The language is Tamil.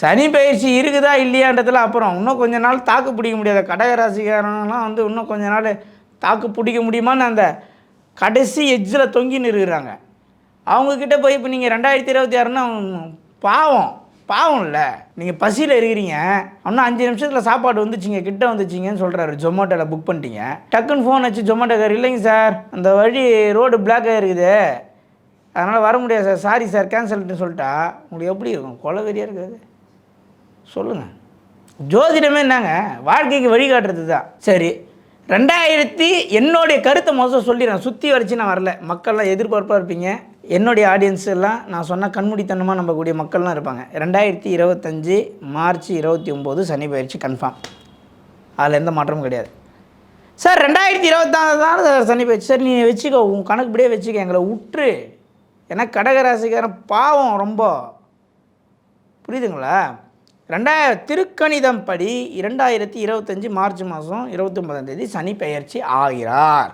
சனி பயிற்சி இருக்குதா இல்லையான்றதுல அப்புறம் இன்னும் கொஞ்ச நாள் தாக்கு பிடிக்க முடியாது. கடகராசிக்காரங்களாம் வந்து இன்னும் கொஞ்ச நாள் தாக்கு பிடிக்க முடியுமான்னு அந்த கடைசி எட்ஜில் தொங்கின்னு இருக்கிறாங்க அவங்கக்கிட்ட போய் இப்போ நீங்கள் ரெண்டாயிரத்தி இருபத்தி ஆறுனா பாவம் பாவம் இல்லை. நீங்கள் பசியில் இருக்கிறீங்க. இன்னும் அஞ்சு நிமிஷத்தில் சாப்பாடு வந்துச்சிங்க கிட்ட வந்துச்சிங்கன்னு சொல்கிறாரு ஜொமேட்டோவில் புக் பண்ணிட்டீங்க. டக்குன்னு ஃபோன் வச்சு ஜொமேட்டோக்கார் இல்லைங்க சார் அந்த வழி ரோடு பிளாக்காக இருக்குது அதனால் வர முடியாது சார். சாரி சார் கேன்சல்ட்டு சொல்லிட்டா. உங்களுக்கு எப்படி இருக்கும்? கொலவெறியாக இருக்காது. சொல்லுங்கள் ஜோதிடமே என்னங்க வாழ்க்கைக்கு வழிகாட்டுறது தான் சரி ரெண்டாயிரத்தி என்னுடைய கருத்தை மோசம் சொல்லிடுறேன் சுற்றி வரைச்சி நான் வரல. மக்கள்லாம் எதிர்பார்ப்பாக இருப்பீங்க. என்னுடைய ஆடியன்ஸ் எல்லாம் நான் சொன்ன கண்மூடித்தனமாக நம்பக்கூடிய மக்கள்லாம் இருப்பாங்க. ரெண்டாயிரத்தி இருபத்தஞ்சி மார்ச் இருபத்தி ஒம்பது சனி பயிற்சி கன்ஃபார்ம் அதில் எந்த மாற்றமும் கிடையாது. சார் ரெண்டாயிரத்தி இருபத்தாறு தான் சார் சனி பயிற்சி. சார் நீ வச்சுக்கோ உன் கணக்குப்படியே வச்சுக்க எங்களை உற்று. ஏன்னா கடகராசிக்காரன் பாவம் ரொம்ப. புரியுதுங்களா? ரெண்டாயிர திருக்கணிதம் படி இரண்டாயிரத்தி இருபத்தஞ்சி மார்ச் மாதம் இருபத்தொம்பதாம் தேதி சனி பெயர்ச்சி ஆகிறார்.